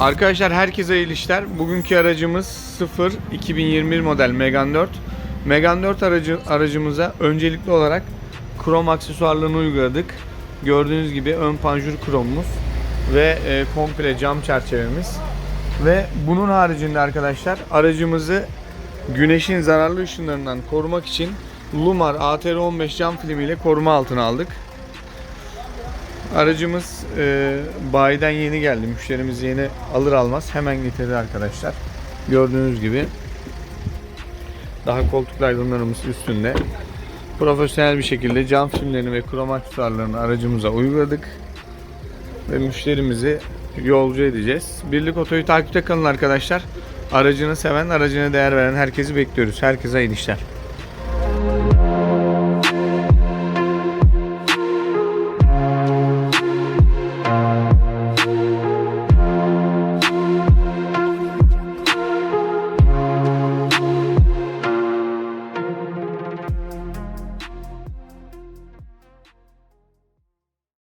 Arkadaşlar herkese iyi işler. Bugünkü aracımız 0 2021 model Megane 4. Megane 4 aracı, aracımıza öncelikli olarak krom aksesuarlarını uyguladık. Gördüğünüz gibi ön panjur kromumuz ve e, komple cam çerçevemiz. Ve bunun haricinde arkadaşlar aracımızı güneşin zararlı ışınlarından korumak için Lumar ATR15 cam filmiyle koruma altına aldık. Aracımız e, bayiden yeni geldi. Müşterimiz yeni alır almaz hemen getirdi arkadaşlar. Gördüğünüz gibi daha koltuk aydınlarımız üstünde. Profesyonel bir şekilde cam filmlerini ve krom aksesuarlarını aracımıza uyguladık. Ve müşterimizi yolcu edeceğiz. Birlik Oto'yu takipte kalın arkadaşlar. Aracını seven, aracına değer veren herkesi bekliyoruz. Herkese iyi işler.